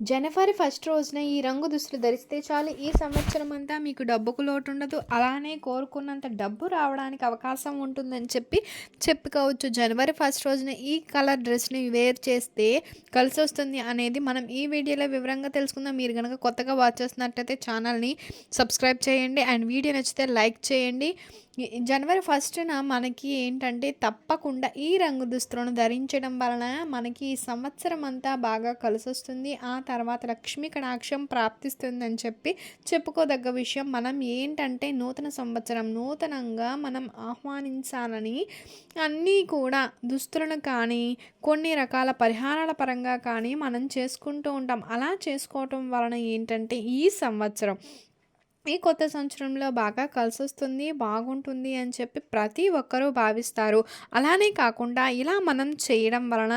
జనవరి first రోజున ఈ రంగు దుస్తులు ధరిస్తే చాలు. ఈ సంవత్సరం అంతా మీకు డబ్బుకు లోటు ఉండదు అలానే కోరుకున్నంత డబ్బు రావడానికి అవకాశం ఉంటుందని చెప్పి చెప్పుకోవచ్చు. జనవరి ఫస్ట్ రోజున ఈ కలర్ డ్రెస్ని వేర్ చేస్తే కలిసి వస్తుంది అనేది మనం ఈ వీడియోలో వివరంగా తెలుసుకుందాం. మీరు కనుక కొత్తగా వాచ్ చేస్తున్నట్టయితే ఛానల్ని సబ్స్క్రైబ్ చేయండి. అండ్ వీడియో నచ్చితే లైక్ చేయండి. జనవరి ఫస్ట్న మనకి ఏంటంటే తప్పకుండా ఈ రంగు దుస్తులను ధరించడం వలన మనకి ఈ సంవత్సరం అంతా బాగా కలిసొస్తుంది. ఆ తర్వాత లక్ష్మీ కటాక్షం ప్రాప్తిస్తుందని చెప్పి చెప్పుకోదగ్గ విషయం. మనం ఏంటంటే నూతన సంవత్సరం నూతనంగా మనం ఆహ్వానించాలని అన్నీ కూడా దుస్తులను కానీ కొన్ని రకాల పరిహారాల పరంగా కానీ మనం చేసుకుంటూ ఉంటాం. అలా చేసుకోవటం వలన ఏంటంటే ఈ సంవత్సరం ఈ కొత్త సంవత్సరంలో బాగా కలిసి వస్తుంది బాగుంటుంది అని చెప్పి ప్రతి ఒక్కరూ భావిస్తారు. అలానే కాకుండా ఇలా మనం చేయడం వలన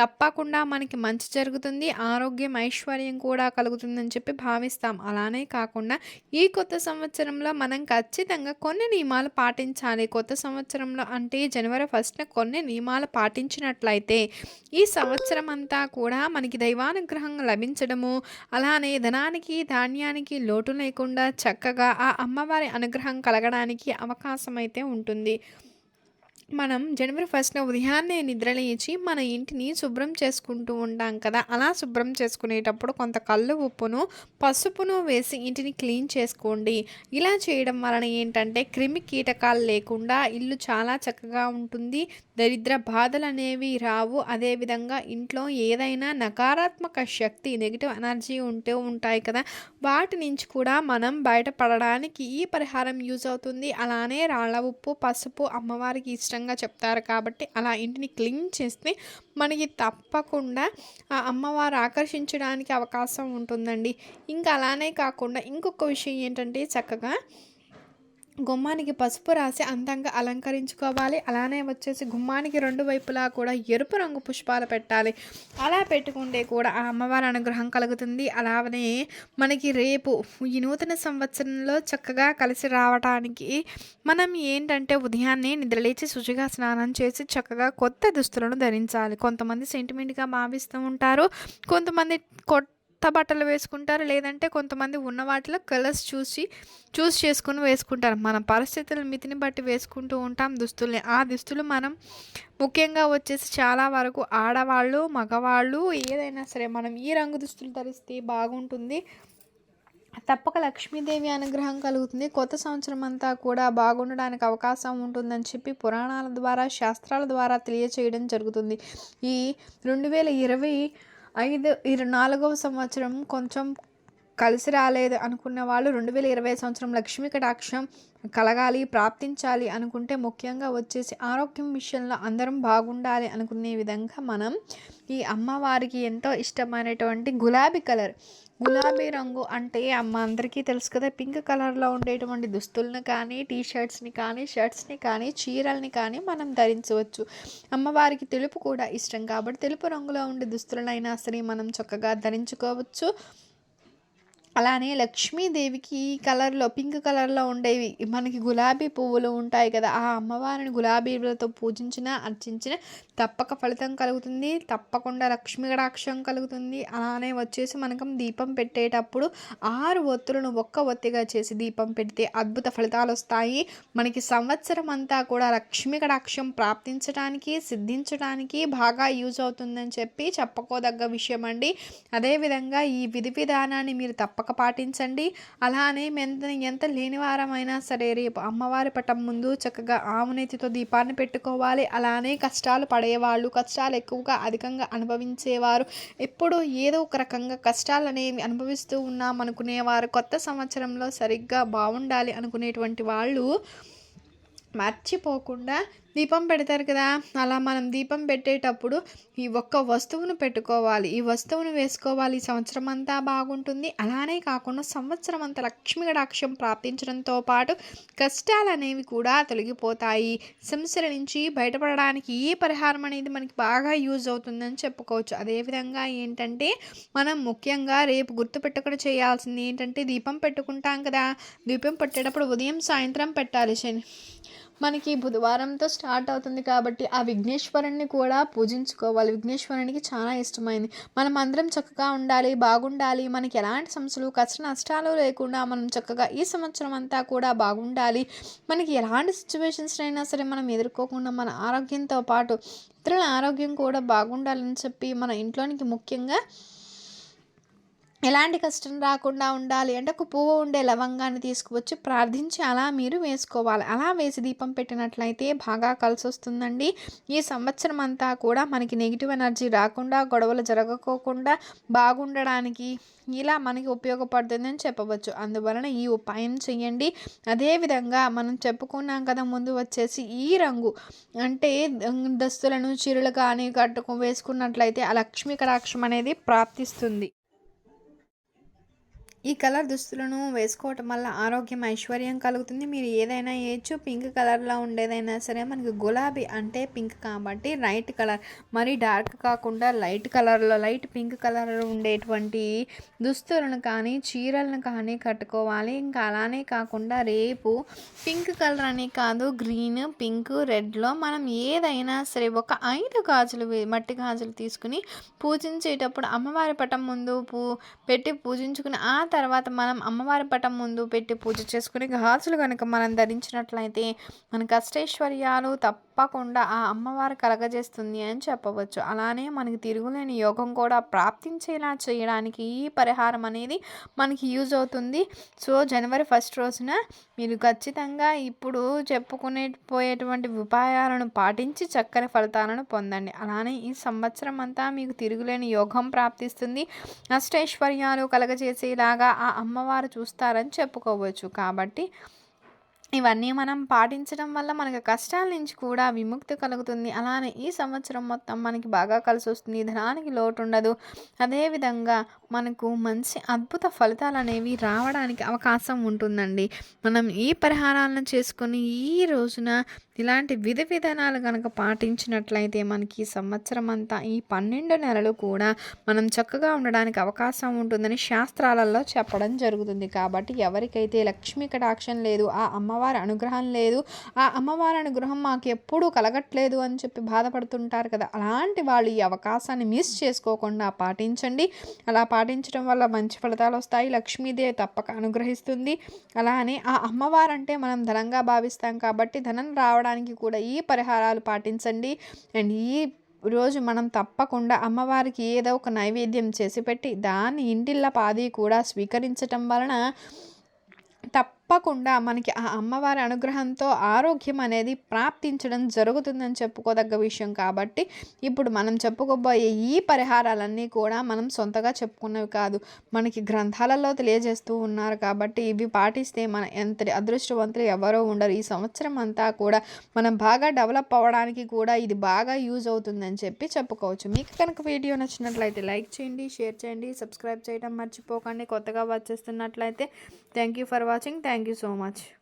తప్పకుండా మనకి మంచి జరుగుతుంది ఆరోగ్యం ఐశ్వర్యం కూడా కలుగుతుందని చెప్పి భావిస్తాం. అలానే కాకుండా ఈ కొత్త సంవత్సరంలో మనం ఖచ్చితంగా కొన్ని నియమాలు పాటించాలి. కొత్త సంవత్సరంలో అంటే జనవరి ఫస్ట్న కొన్ని నియమాలు పాటించినట్లయితే ఈ సంవత్సరం అంతా కూడా మనకి దైవానుగ్రహం లభించడము అలానే ధనానికి ధాన్యానికి లోటు లేకుండా చక్కగా ఆ అమ్మవారి అనుగ్రహం కలగడానికి అవకాశం అయితే ఉంటుంది. మనం జనవరి ఫస్ట్న ఉదయాన్నే నిద్రలేచి మన ఇంటిని శుభ్రం చేసుకుంటూ ఉంటాం కదా. అలా శుభ్రం చేసుకునేటప్పుడు కొంత కళ్ళు ఉప్పును పసుపును వేసి ఇంటిని క్లీన్ చేసుకోండి. ఇలా చేయడం వలన ఏంటంటే క్రిమి కీటకాలు లేకుండా ఇల్లు చాలా చక్కగా ఉంటుంది. దరిద్ర బాధలు అనేవి రావు అదేవిధంగా ఇంట్లో ఏదైనా నకారాత్మక శక్తి నెగిటివ్ ఎనర్జీ ఉంటూ ఉంటాయి కదా వాటి నుంచి కూడా మనం బయటపడడానికి ఈ పరిహారం యూజ్ అవుతుంది. అలానే రాళ్ళ ఉప్పు పసుపు అమ్మవారికి ఇష్టంగా చెప్తారు కాబట్టి అలా ఇంటిని క్లీన్ చేస్తే మనకి తప్పకుండా ఆ అమ్మవారు ఆకర్షించడానికి అవకాశం ఉంటుందండి. ఇంకా అలానే కాకుండా ఇంకొక విషయం ఏంటంటే చక్కగా గుమ్మానికి పసుపు రాసి అందంగా అలంకరించుకోవాలి. అలానే వచ్చేసి గుమ్మానికి రెండు వైపులా కూడా ఎరుపు రంగు పుష్పాలు పెట్టాలి. అలా పెట్టుకుంటే కూడా ఆ అమ్మవారి అనుగ్రహం కలుగుతుంది. అలానే మనకి రేపు ఈ నూతన సంవత్సరంలో చక్కగా కలిసి రావటానికి మనం ఏంటంటే ఉదయాన్నే నిద్రలేచి శుచిగా స్నానం చేసి చక్కగా కొత్త దుస్తులను ధరించాలి. కొంతమంది సెంటిమెంట్గా భావిస్తూ ఉంటారు. కొంతమంది కొత్త కొత్త బట్టలు వేసుకుంటారు లేదంటే కొంతమంది ఉన్న వాటిలో కలర్స్ చూసి చూస్ చేసుకుని వేసుకుంటారు. మన పరిస్థితుల మితిని బట్టి వేసుకుంటూ ఉంటాం దుస్తుల్ని. ఆ దుస్తులు మనం ముఖ్యంగా వచ్చేసి చాలా వరకు ఆడవాళ్ళు మగవాళ్ళు ఏదైనా సరే మనం ఈ రంగు దుస్తులు ధరిస్తే బాగుంటుంది. తప్పక లక్ష్మీదేవి అనుగ్రహం కలుగుతుంది. కొత్త సంవత్సరం అంతా కూడా బాగుండడానికి అవకాశం ఉంటుందని చెప్పి పురాణాల ద్వారా శాస్త్రాల ద్వారా తెలియచేయడం జరుగుతుంది. ఈ రెండు వేల ఇరవై ఐదు ఇరు నాలుగవ సంవత్సరం కొంచెం కలిసి రాలేదు అనుకున్న వాళ్ళు రెండు వేల ఇరవై సంవత్సరం లక్ష్మీ కటాక్షం కలగాలి ప్రాప్తించాలి అనుకుంటే ముఖ్యంగా వచ్చేసి ఆరోగ్యం విషయంలో అందరం బాగుండాలి అనుకునే విధంగా మనం ఈ అమ్మవారికి ఎంతో ఇష్టమైనటువంటి గులాబీ కలర్ గులాబీ రంగు అంటే అమ్మ అందరికీ తెలుసు కదా పింక్ కలర్లో ఉండేటువంటి దుస్తులను కానీ టీ షర్ట్స్ని కానీ షర్ట్స్ని కానీ చీరల్ని కానీ మనం ధరించవచ్చు. అమ్మవారికి తెలుపు కూడా ఇష్టం కాబట్టి తెలుపు రంగులో ఉండే దుస్తులనైనా సరే మనం చక్కగా ధరించుకోవచ్చు. అలానే లక్ష్మీదేవికి ఈ కలర్లో పింక్ కలర్లో ఉండేవి. మనకి గులాబీ పువ్వులు ఉంటాయి కదా ఆ అమ్మవారిని గులాబీలతో పూజించిన అర్చించిన తప్పక ఫలితం కలుగుతుంది. తప్పకుండా లక్ష్మీ కటాక్షం కలుగుతుంది. అలానే వచ్చేసి మనకు దీపం పెట్టేటప్పుడు ఆరు ఒత్తులను ఒక్క ఒత్తిగా చేసి దీపం పెడితే అద్భుత ఫలితాలు వస్తాయి. మనకి సంవత్సరం అంతా కూడా లక్ష్మీ కటాక్షం ప్రాప్తించడానికి సిద్ధించడానికి బాగా యూజ్ అవుతుందని చెప్పి చెప్పుకోదగ్గ విషయం అండి అదేవిధంగా ఈ విధి విధానాన్ని మీరు తప్పక పాటించండి. అలానే ఎంత ఎంత లేనివారమైనా సరే రేపు అమ్మవారి పటం ముందు చక్కగా ఆవునేతితో దీపాన్ని పెట్టుకోవాలి. అలానే కష్టాలు పడేవాళ్ళు కష్టాలు ఎక్కువగా అధికంగా అనుభవించేవారు ఎప్పుడూ ఏదో ఒక రకంగా కష్టాలు అనేవి అనుభవిస్తూ ఉన్నాం అనుకునేవారు కొత్త సంవత్సరంలో సరిగ్గా బాగుండాలి అనుకునేటువంటి వాళ్ళు మర్చిపోకుండా దీపం పెడతారు కదా. అలా మనం దీపం పెట్టేటప్పుడు ఈ ఒక్క వస్తువును పెట్టుకోవాలి. ఈ వస్తువును వేసుకోవాలి. ఈ సంవత్సరం అంతా బాగుంటుంది. అలానే కాకుండా సంవత్సరం అంతా లక్ష్మి కటాక్షం ప్రాప్తించడంతో పాటు కష్టాలు అనేవి కూడా తొలగిపోతాయి. సమస్యల నుంచి బయటపడడానికి ఈ పరిహారం అనేది మనకి బాగా యూజ్ అవుతుందని చెప్పుకోవచ్చు. అదేవిధంగా ఏంటంటే మనం ముఖ్యంగా రేపు గుర్తుపెట్టుకుని చేయాల్సింది ఏంటంటే దీపం పెట్టుకుంటాం కదా. దీపం పెట్టేటప్పుడు ఉదయం సాయంత్రం పెట్టాలి శని. మనకి బుధవారంతో స్టార్ట్ అవుతుంది కాబట్టి ఆ విఘ్నేశ్వరుణ్ణి కూడా పూజించుకోవాలి. విఘ్నేశ్వరునికి చాలా ఇష్టమైంది. మనం అందరం చక్కగా ఉండాలి బాగుండాలి. మనకి ఎలాంటి సమస్యలు కష్ట నష్టాలు లేకుండా మనం చక్కగా ఈ సంవత్సరం అంతా కూడా బాగుండాలి. మనకి ఎలాంటి సిచ్యువేషన్స్ అయినా సరే మనం ఎదుర్కోకుండా మన ఆరోగ్యంతో పాటు ఇతరుల ఆరోగ్యం కూడా బాగుండాలని చెప్పి మన ఇంట్లోనికి ముఖ్యంగా ఎలాంటి కష్టం రాకుండా ఉండాలి అంటే ఒక పువ్వు ఉండే లవంగాన్ని తీసుకువచ్చి ప్రార్థించి అలా మీరు వేసుకోవాలి. అలా వేసి దీపం పెట్టినట్లయితే బాగా కలిసి వస్తుందండి. ఈ సంవత్సరం అంతా కూడా మనకి నెగిటివ్ ఎనర్జీ రాకుండా గొడవలు జరగకోకుండా బాగుండడానికి ఇలా మనకి ఉపయోగపడుతుందని చెప్పవచ్చు. అందువలన ఈ ఉపాయం చేయండి. అదేవిధంగా మనం చెప్పుకున్నాం కదా ముందు వచ్చేసి ఈ రంగు అంటే దస్తులను చీరలు కానీ కట్టుకు వేసుకున్నట్లయితే ఆ లక్ష్మీ కటాక్షం అనేది ప్రాప్తిస్తుంది. ఈ కలర్ దుస్తులను వేసుకోవటం వల్ల ఆరోగ్యం ఐశ్వర్యం కలుగుతుంది. మీరు ఏదైనా వేయచ్చు పింక్ కలర్లో ఉండేదైనా సరే మనకి గులాబీ అంటే పింక్ కాబట్టి లైట్ కలర్. మరి డార్క్ కాకుండా లైట్ కలర్లో లైట్ పింక్ కలర్లో ఉండేటువంటి దుస్తులను కానీ చీరలను కానీ కట్టుకోవాలి. ఇంకా అలానే కాకుండా రేపు పింక్ కలర్ అని కాదు గ్రీన్ పింక్ రెడ్లో మనం ఏదైనా సరే ఒక ఐదు గాజులు మట్టి గాజులు తీసుకుని పూజించేటప్పుడు అమ్మవారి పటం ముందు పూ పెట్టి పూజించుకుని ఆ తర్వాత మనం అమ్మవారి పటం ముందు పెట్టి పూజ చేసుకుని గాజులు కనుక మనం ధరించినట్లయితే మన కష్టైశ్వర్యాలు తప్పకుండా ఆ అమ్మవారు కలగజేస్తుంది అని చెప్పవచ్చు. అలానే మనకి తిరుగులేని యోగం కూడా ప్రాప్తించేలా చేయడానికి ఈ పరిహారం అనేది మనకి యూజ్ అవుతుంది. సో జనవరి ఫస్ట్ రోజున మీరు ఖచ్చితంగా ఇప్పుడు చెప్పుకునే పోయేటువంటి ఉపాయాలను పాటించి చక్కని ఫలితాలను పొందండి. అలానే ఈ సంవత్సరం అంతా మీకు తిరుగులేని యోగం ప్రాప్తిస్తుంది. అష్టైశ్వర్యాలు కలగజేసేలాగా ఆ అమ్మవారు చూస్తారని చెప్పుకోవచ్చు. కాబట్టి ఇవన్నీ మనం పాటించడం వల్ల మనకు కష్టాల నుంచి కూడా విముక్తి కలుగుతుంది. అలానే ఈ సంవత్సరం మొత్తం మనకి బాగా కలిసి వస్తుంది ధనానికి లోటు ఉండదు అదేవిధంగా మనకు మంచి అద్భుత ఫలితాలు అనేవి రావడానికి అవకాశం ఉంటుందండి. మనం ఈ పరిహారాలను చేసుకొని ఈ రోజున ఇలాంటి విధి విధానాలు కనుక పాటించినట్లయితే మనకి ఈ సంవత్సరం అంతా ఈ పన్నెండు నెలలు కూడా మనం చక్కగా ఉండడానికి అవకాశం ఉంటుందని శాస్త్రాలలో చెప్పడం జరుగుతుంది. కాబట్టి ఎవరికైతే లక్ష్మీ కటాక్షం లేదు ఆ అమ్మవారి అనుగ్రహం లేదు ఆ అమ్మవారి అనుగ్రహం మాకు ఎప్పుడూ కలగట్లేదు అని చెప్పి బాధపడుతుంటారు కదా అలాంటి వాళ్ళు ఈ అవకాశాన్ని మిస్ చేసుకోకుండా పాటించండి. అలా పాటించడం వల్ల మంచి ఫలితాలు వస్తాయి. లక్ష్మీదేవి తప్పక అనుగ్రహిస్తుంది. అలానే ఆ అమ్మవారు అంటే మనం ధనంగా భావిస్తాం కాబట్టి ధనం రావడానికి కూడా ఈ పరిహారాలు పాటించండి. అండ్ ఈ రోజు మనం తప్పకుండా అమ్మవారికి ఏదో ఒక నైవేద్యం చేసి పెట్టి దాన్ని ఇంటిల్ల పాది కూడా స్వీకరించటం వలన తప్ప తప్పకుండా మనకి ఆ అమ్మవారి అనుగ్రహంతో ఆరోగ్యం అనేది ప్రాప్తించడం జరుగుతుందని చెప్పుకోదగ్గ విషయం కాబట్టి ఇప్పుడు మనం చెప్పుకోబోయే ఈ పరిహారాలన్నీ కూడా మనం సొంతగా చెప్పుకున్నవి కాదు. మనకి గ్రంథాలలో తెలియజేస్తూ ఉన్నారు కాబట్టి ఇవి పాటిస్తే మన ఎంత అదృష్టవంతులు ఎవరో ఉండరు. ఈ సంవత్సరం అంతా కూడా మనం బాగా డెవలప్ అవ్వడానికి కూడా ఇది బాగా యూజ్ అవుతుందని చెప్పి చెప్పుకోవచ్చు. మీకు కనుక వీడియో నచ్చినట్లయితే లైక్ చేయండి షేర్ చేయండి సబ్స్క్రైబ్ చేయడం మర్చిపోకండి. కొత్తగా వచ్చేస్తున్నట్లయితే thank you for watching. Thank thank you so much.